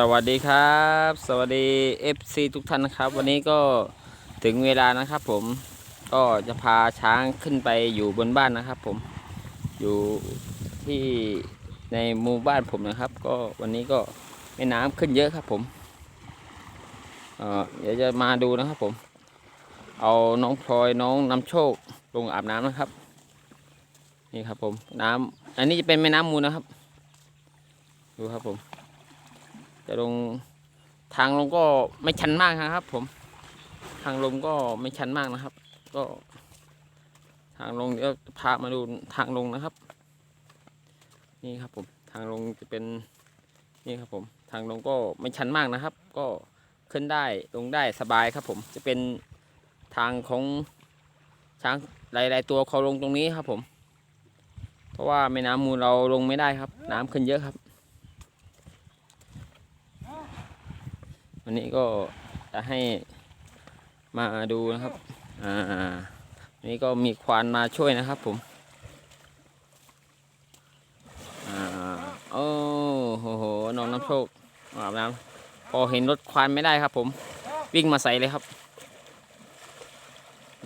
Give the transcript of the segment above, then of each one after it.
สวัสดีครับ สวัสดี FC ทุกท่านนะครับ วันนี้ก็ถึงเวลานะครับ ผมก็จะพาช้างขึ้นไปอยู่บนบ้านนะครับ ผมอยู่ที่ในหมู่บ้านผมนะครับ ก็วันนี้ก็แม่น้ำขึ้นเยอะครับ ผมเเดี๋ยวจะมาดูนะครับ ผม เอาน้องพลอยน้องน้ำโชคลงอาบน้ำนะครับ นี่ครับ ผมน้ำอันนี้จะเป็นแม่น้ำมูลนะครับ ดูครับผม จะลงทางลงก็ไม่ชันมากนะครับ ผม ทางลงก็ไม่ชันมากนะครับ ก็ ทางลงเดี๋ยวพามาดูทางลงนะครับ นี่ครับผมทางลงจะเป็นนี่ครับผม ทางลงก็ไม่ชันมากนะครับ ก็ขึ้นได้ลงได้สบายครับ ผมจะเป็นทางของช้างหลาย ๆ ตัวเขาลงตรงนี้ครับ ผม เพราะว่าแม่น้ำมูลเราลงไม่ได้ครับ น้ำขึ้นเยอะครับ วันนี้ก็จะให้มาดูนะครับ อ่าวันนี้ก็มีควานมาช่วยนะครับผม อ่า โอ้โห น้องน้ำโชคอาบน้ำพอเห็นรถควานไม่ได้ครับผม วิ่งมาใส่เลยครับ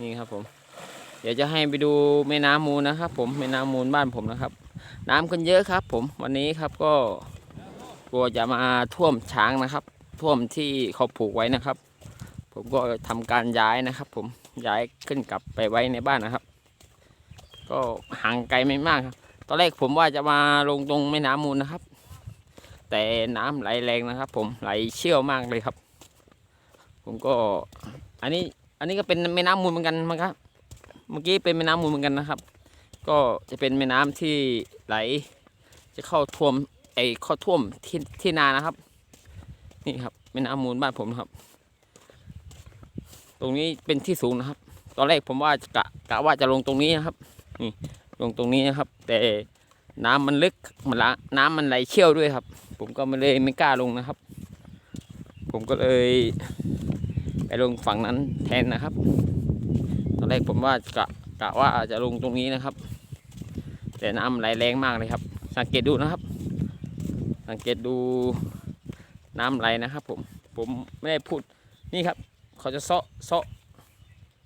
นี่ครับผม เดี๋ยวจะให้ไปดูแม่น้ำมูลนะครับ ผม แม่น้ำมูลบ้านผมนะครับ น้ำขึ้นเยอะครับ ผม วันนี้ครับก็กลัวจะมาท่วมช้างนะครับ ท่วมที่เขาผูกไว้นะครับ ผมก็ทำการย้ายนะครับ ผมย้ายขึ้นกลับไปไว้ในบ้านนะครับ ก็ห่างไกลไม่มากครับ ตอนแรกผมว่าจะมาลงตรงแม่น้ำมูลนะครับ แต่น้ำไหลแรงนะครับ ผมไหลเชี่ยวมากเลยครับ ผมก็อันนี้อันนี้ก็เป็นแม่น้ำมูลเหมือนกันมั้งครับเมื่อกี้เป็นแม่น้ำมูลเหมือนกันนะครับ ก็จะเป็นแม่น้ำที่ไหล จะเข้าท่วมไอ้เข้าท่วมที่ที่นานะครับ นี่ครับแม่น้ำมูลบ้านผมนะครับ ตรงนี้เป็นที่สูงนะครับ ตอนแรกผมว่ากะกะว่าจะลงตรงนี้นะครับ นี่ลงตรงนี้นะครับ แต่น้ำมันลึกมันละน้ำมันไหลเชี่ยวด้วยครับ ผมก็ไม่เลยไม่กล้าลงนะครับ ผมก็เลยไปลงฝั่งนั้นแทนนะครับ ตอนแรกผมว่ากะกะว่าจะลงตรงนี้นะครับ แต่น้ำไหลแรงมากเลยครับ สังเกตดูนะครับ สังเกตดู น้ำไหลนะครับ ผมผมไม่ได้พูดนี่ครับ เขาจะเซาะเซาะ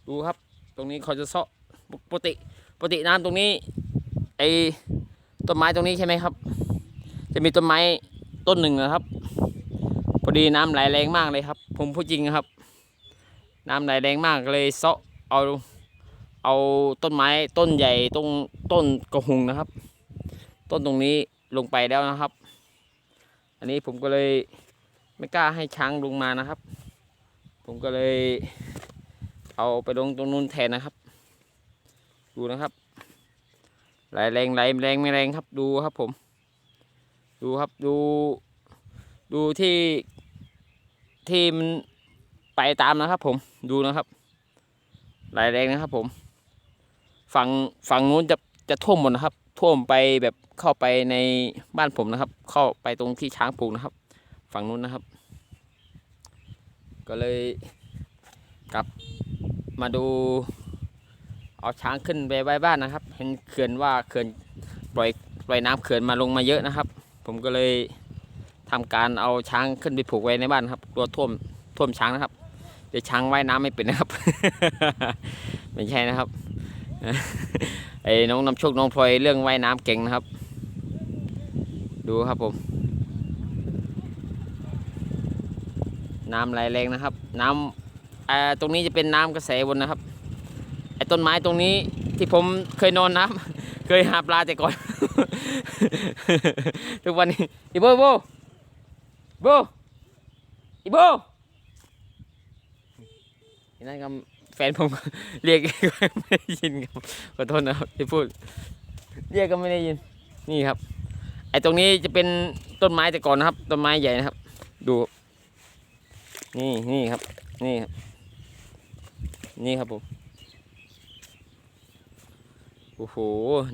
ดูครับ ตรงนี้เขาจะเซาะปกติปกติน้ำตรงนี้ไอ้ต้นไม้ตรงนี้ใช่ไหมครับ จะมีต้นไม้ต้นหนึ่งนะครับพอดีน้ำไหลแรงมากเลยครับ ผมพูดจริงนะครับ น้ำไหลแรงมากเลยเซาะเอาเอาต้นไม้ต้นใหญ่ตรงต้นกระหุงนะครับ ต้นตรงนี้ลงไปแล้วนะครับ อันนี้ผมก็เลย ไม่กล้าให้ช้างลงมานะครับ ผมก็เลยเอาไปลงตรงนู้นแทนนะครับ ดูนะครับไหลแรงไหลแรงไม่แรงครับดูครับผม ดูครับดูดูที่ที่มันไปตามนะครับ ผมดูนะครับไหลแรงนะครับ ผมฝั่งฝั่งนู้นจะจะท่วมหมดนะครับ ท่วมไปแบบเข้าไปในบ้านผมนะครับ เข้าไปตรงที่ช้างปลูกนะครับ ฝั่งนู้นนะครับ ก็เลยกลับมาดูเอาช้างขึ้นไปไว้บ้านนะครับ เห็นเขื่อนว่าเขื่อนปล่อยปล่อยน้ำเขื่อนมาลงมาเยอะนะครับ ผมก็เลยทำการเอาช้างขึ้นไปผูกไว้ในบ้านครับกลัวท่วมท่วมช้างนะครับเดี๋ยวช้างว่ายน้ำไม่เป็นนะครับ ไม่ใช่นะครับไอ้น้องนำโชคน้องพลอยเรื่องว่ายน้ำเก่งนะครับ ดูครับผม น้ำไหลแรงนะครับ น้ำอ่าตรงนี้จะเป็นน้ำกระแสวนนะครับไอ้ต้นไม้ตรงนี้ที่ผมเคยนอนน้ำเคยหาปลาแต่ก่อน ทุกวันนี้อีโบโบโบอีโบเห็นไหมครับแฟนผมเรียกไม่ได้ยินครับขอโทษนะครับที่พูด เรียกก็ไม่ได้ยินนี่ครับไอ้ตรงนี้จะเป็นต้นไม้แต่ก่อนนะครับ ต้นไม้ใหญ่นะครับ ดู นี่นี่ครับ นี่ครับ นี่ครับผม โอ้โห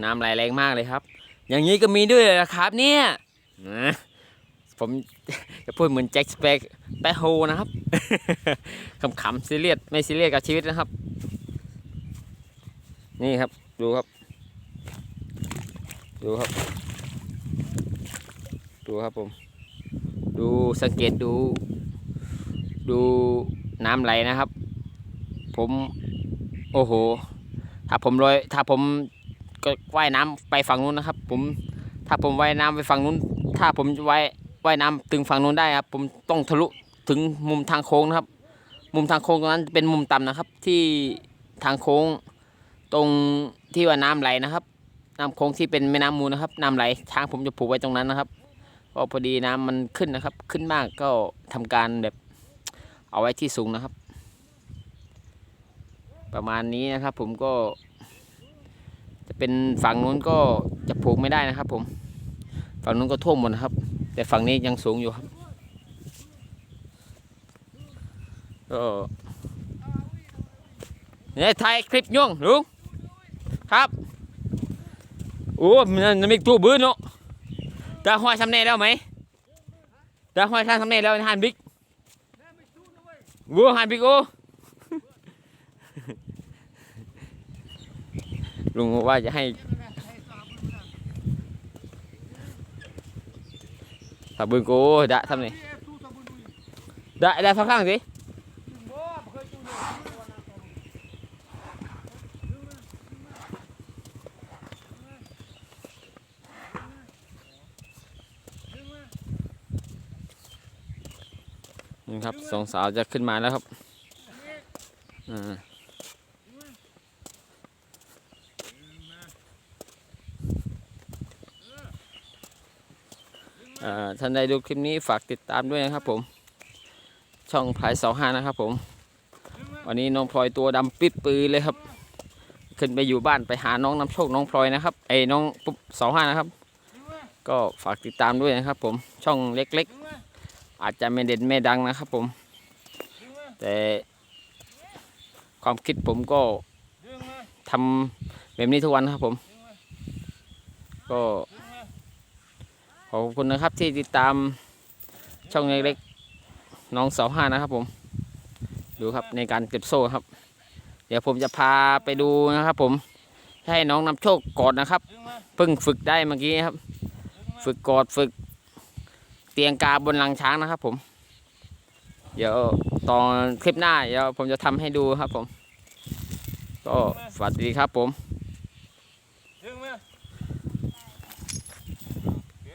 น้ำไหลแรงมากเลยครับ อย่างนี้ก็มีด้วยเหรอครับเนี่ยนะผมจะพูดเหมือนแจ็คสเปกแปะโฮนะครับขำๆซีเรียสไม่ซีเรียสกับชีวิตนะครับ นี่ครับ ดูครับ ดูครับ ดูครับผม ดูดูสังเกตดู ดูน้ำไหลนะครับ ผมโอ้โห ถ้าผมลอยถ้าผมก็ว่ายน้ำไปฝั่งนู้นนะครับ ผมถ้าผมว่ายน้ำไปฝั่งนู้น ถ้าผมว่ายว่ายน้ำถึงฝั่งนู้นได้ครับ ผมต้องทะลุถึงมุมทางโค้งนะครับ มุมทางโค้งตรงนั้นเป็นมุมต่ำนะครับ ที่ทางโค้งตรงที่ว่าน้ำไหลนะครับน้ำโค้งที่เป็นแม่น้ำมูลนะครับน้ำไหลช้างผมจะผูกไว้ตรงนั้นนะครับก็พอดีน้ำมันขึ้นนะครับ ขึ้นมากก็ทำการแบบ เอาไว้ที่สูงนะครับ ประมาณนี้นะครับ ผมก็ จะเป็นฝั่งนู้นก็จะผูกไม่ได้นะครับ ผม ฝั่งนู้นก็ท่วมหมดนะครับ แต่ฝั่งนี้ยังสูงอยู่ครับก็เนี่ยถ่ายคลิปย่งลุงครับโอ้มันมันมีตัวบื้นเนาะตาห้อยทำแน่แล้วไหมตาห้อยทำทำแน่แล้วฮันบิ๊ก วัวฮันบิ๊กโอลุงว่าจะให้ถ้าบึงโกดะทำนี่ดะดะฟังข้างสิ นี่ครับสองสาวจะขึ้นมาแล้วครับอ่าท่านใดดูคลิปนี้ฝากติดตามด้วยนะครับผม ช่องพลายสองห้านะครับผม วันนี้น้องพลอยตัวดำปิดปือเลยครับ ขึ้นไปอยู่บ้านไปหาน้องน้ำโชคน้องพลอยนะครับไอ้น้องปุ๊บสองห้านะครับ ก็ฝากติดตามด้วยนะครับผมช่องเล็ก ๆ อาจจะไม่เด่นไม่ดังนะครับผม แต่ความคิดผมก็ทำแบบนี้ทุกวันครับผม ก็ขอบคุณนะครับที่ติดตามช่องเล็กๆน้องเสาห้านะครับผม ดูครับในการเก็บโซ่ครับ เดี๋ยวผมจะพาไปดูนะครับผมให้น้องนำโชคกอดนะครับเพิ่งฝึกได้เมื่อกี้ครับ ฝึกกอดฝึก เตียงกาบนหลังช้างนะครับผม เดี๋ยวตอนคลิปหน้าเดี๋ยวผมจะทำให้ดูครับผม ก็สวัสดีครับผม